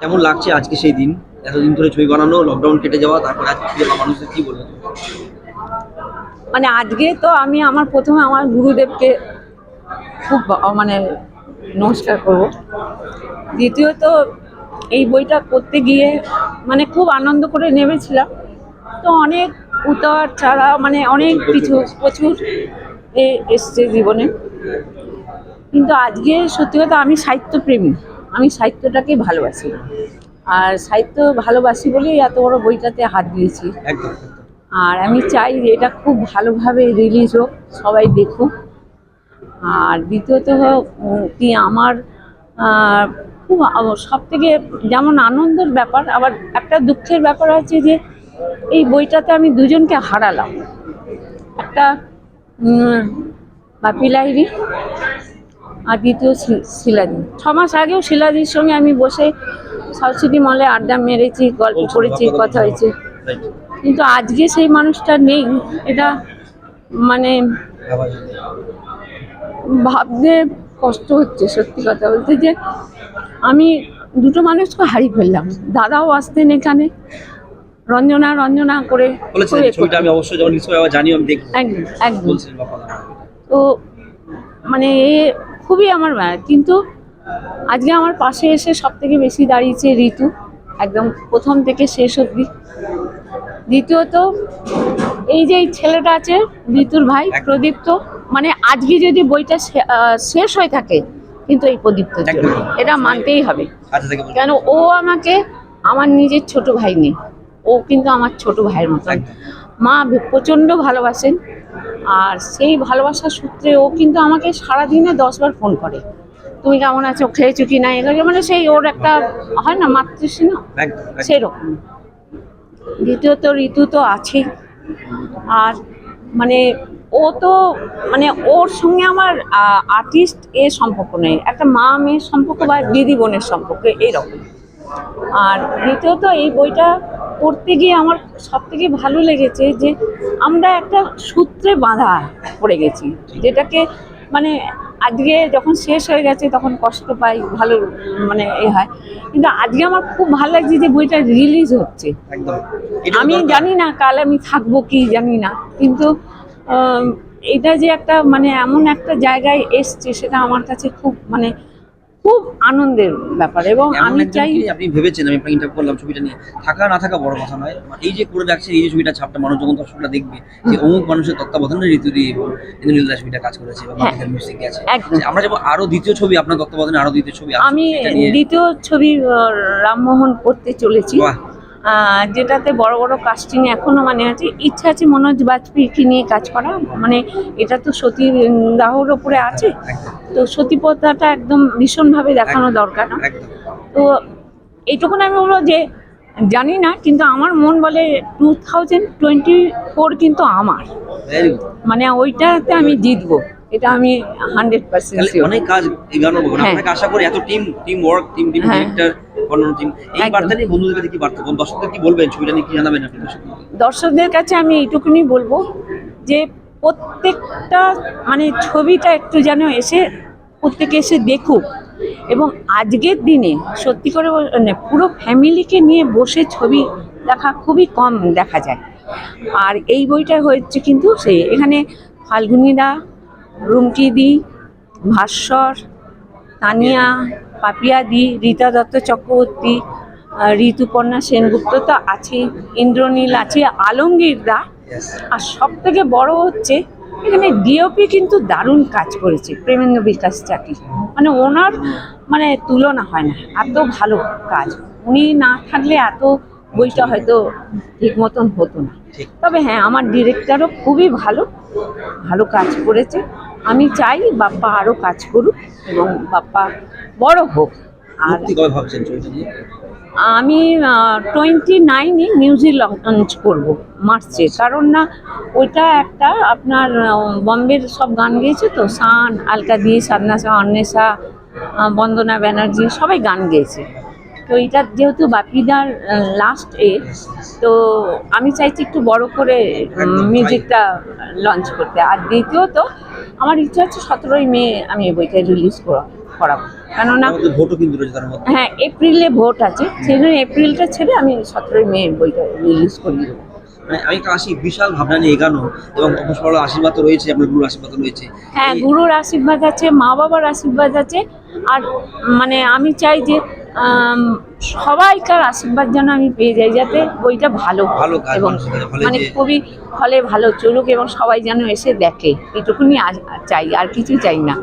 কেমন লাগছে আজকে সেই দিন? এতদিন ধরে ছবি বানানো লকডাউন কেটে যাওয়া, তারপর আজকে মানুষের কি বলবেন মানে আজকে তো আমি আমার প্রথমে আমার গুরুদেবকে খুব মানে নমস্কার করব। দ্বিতীয়ত, এই বইটা করতে গিয়ে মানে খুব আনন্দ করে নেমেছিলাম। তো অনেক উতার ছাড়া মানে অনেক কিছু, প্রচুর এসছে জীবনে। কিন্তু আজকে সত্যি কথা আমি সাহিত্যপ্রেমী। আমি সাহিত্যটাকে ভালোবাসি। আর সাহিত্য ভালোবাসি বলেই এত বড় বইটাতে হাত দিয়েছি। আর আমি চাই যে এটা খুব ভালোভাবে রিলিজ হোক সবাই দেখুক। আর দ্বিতীয়ত হোক, কি আমার খুব সব থেকে যেমন আনন্দের ব্যাপার আবার একটা দুঃখের ব্যাপার আছে যে এই বইটাতে আমি দুজনকে হারালাম। একটা উম, বাপি লাহিড়ী আর দ্বিতীয় শি- শিলাদি ছ মাস আগেও শিলাদির সঙ্গে আমি বসে সিটি মলে আড্ডা মেরেছি গল্প করেছি কথা হয়েছে। কিন্তু আজকে সেই মানুষটা নেই এটা মানে ভাবতে কষ্ট হচ্ছে সত্যি কথা বলতে যে আমি দুটো মানুষকে হারিয়ে ফেললাম। দাদাও আসতেন এখানে রঞ্জনা রঞ্জনা করে আমি অবশ্যই যখন আমি একদম একদম। তো মানে এ খুবই আমার মায়া। কিন্তু আজকে আমার পাশে এসে সব থেকে বেশি দাঁড়িয়েছে ঋতু। একদম প্রথম থেকে শেষ অবধি। দ্বিতীয়ত এই যে ছেলেটা আছে ঋতুর ভাই প্রদীপ্ত মানে আজকে যদি বইটা শেষ হয়ে থাকে কিন্তু এই প্রদীপ্তর জন্য এটা মানতেই হবে। আচ্ছা কেন ও আমাকে আমার নিজের ছোট ভাই নেই। ও কিন্তু আমার ছোট ভাইয়ের মতন। একদম। মা প্রচণ্ড ভালোবাসেন। আর সেই ভালোবাসার সূত্রে ও কিন্তু আমাকে সারাদিনে দশবার ফোন করে। তুমি কেমন আছো? খেয়েছো কি না? এগুলো মানে সেই ওর একটা হয় না একদম একদম। সেরকম। দ্বিতীয়ত ঋতু তো আছেই আর মানে ও তো মানে ওর সঙ্গে আমার আর্টিস্ট এ সম্পর্ক নেই। একটা মা মেয়ের সম্পর্ক বা দিদি বোনের সম্পর্ক এইরকম আর দ্বিতীয়ত এই বইটা পড়তে গিয়ে আমার সব থেকে ভালো লেগেছে যে আমরা একটা সূত্রে বাঁধা পড়ে গেছি যেটাকে মানে আজকে যখন শেষ হয়ে গেছে তখন কষ্ট পাই ভালো মানে এ হয়। কিন্তু আজকে আমার খুব ভালো লাগছে যে বইটা রিলিজ হচ্ছে। আমি জানি না কাল আমি থাকব কি জানি না কিন্তু এটা যে একটা মানে এমন একটা জায়গায় এসছে সেটা আমার কাছে খুব মানে খুব আনন্দের ব্যাপার এবং আমি চাই আপনি ভেবেছেন? আমি আপনাকে ইন্টারভিউ করলাম ছবিটা নিয়ে। থাকা না থাকা বড় কথা নয়। মানে এই যে করে রাখছেন এই যে ছবিটা ছাপটা মানুষ যখন দর্শকরা দেখবে যে অমুক মানুষের তত্ত্বাবধানে ঋতু দিয়ে এবং ইন্দ্রনীল দাস ছবিটা কাজ করেছে বা হ্যাঁ। মিউজিক। আমরা যাব আরও দ্বিতীয় ছবি আপনার তত্ত্বাবধানে আরও দ্বিতীয় ছবি আমি দ্বিতীয় ছবি রামমোহন করতে চলেছি। যেটাতে বড় বড় কাস্টিং এখনও মানে আছে ইচ্ছা আছে মনোজ বাজপেয়ীকে নিয়ে কাজ করা। মানে এটা তো সতী দাহর ওপরে আছে। তো সতীপদ্মাটা একদম ভীষণভাবে দেখানো দরকার তো এইটুকুন আমি বলব যে জানি না কিন্তু আমার মন বলে টু থাউজেন্ড টোয়েন্টি ফোর কিন্তু আমার। মানে ওইটাতে আমি জিতবো। এটা আমি হান্ড্রেড পার্সেন্ট অনেক কাজ এগানো হ্যাঁ। আশা করি এত team team work team. Director অন্যান্য টিম এই বার্তা নিয়ে বন্ধুদের কাছে কি বার্তা দর্শকদের কি বলবেন? ছবিটা নিয়ে কি জানাবেন আপনি? দর্শকদের? দর্শকদের কাছে আমি এইটুকুনি বলব যে প্রত্যেকটা মানে ছবিটা একটু যেন এসে প্রত্যেকে এসে দেখুক। এবং আজকের দিনে সত্যি করে মানে পুরো ফ্যামিলিকে নিয়ে বসে ছবি দেখা খুবই কম দেখা যায়। আর এই বইটা হচ্ছে কিন্তু সেই এখানে ফাল্গুনিদা রুমকিদি ভাস্বর তানিয়া পাপিয়াদি রীতা দত্ত চক্রবর্তী ঋতুপর্ণা সেনগুপ্ত তো আছে ইন্দ্রনীল আছে আলমগীর দা। আর সব থেকে বড় হচ্ছে এখানে ডিওপি কিন্তু দারুণ কাজ করেছে প্রেমেন্দ্র বিকাশ চাকি মানে ওনার মানে তুলনা হয় না এত ভালো কাজ। উনি না থাকলে এত বইটা হয়তো ঠিক মতন হতো না। তবে হ্যাঁ আমার ডিরেক্টরও খুবই ভালো ভালো কাজ করেছে। আমি চাই বাপ্পা আরও কাজ করুক এবং বাপ্পা বড় হোক। আর আমি টোয়েন্টি নাইনে মিউজিক লঞ্চ করব মার্চে। কারণ না ওইটা একটা আপনার বম্বের সব গান গেয়েছে তো সান আলকা দি সাধনা শাহ অন্বেষা বন্দনা ব্যানার্জি সবাই গান গেয়েছে। তো এটা যেহেতু বাপিদার লাস্ট এ তো আমি চাইছি একটু বড় করে মিউজিকটা লঞ্চ করতে। আর দ্বিতীয়ত আমার ইচ্ছা হচ্ছে সতেরোই মে আমি বইটা রিলিজ করা করাবো। কেননা ভোটও কিন্তু হ্যাঁ এপ্রিলে ভোট আছে সেই জন্য এপ্রিলটা ছেড়ে আমি সতেরোই মে বইটা রিলিজ করিয়ে দেবো। মানে আমি বিশাল ভাবনা নিয়ে এগানো এবং অপসরল আশীর্বাদ রয়েছে আপনার গুরু আশীর্বাদ রয়েছে। হ্যাঁ গুরুর আশীর্বাদ আছে মা বাবার আশীর্বাদ আছে আর মানে আমি চাই যে সবাইকার আশীর্বাদ যেন আমি পেয়ে যাই যাতে বইটা ভালো ভালো এবং মানে খুবই ফলে ভালো চলুক এবং সবাই যেন এসে দেখে এটুকুনি চাই আর কিছু চাই না।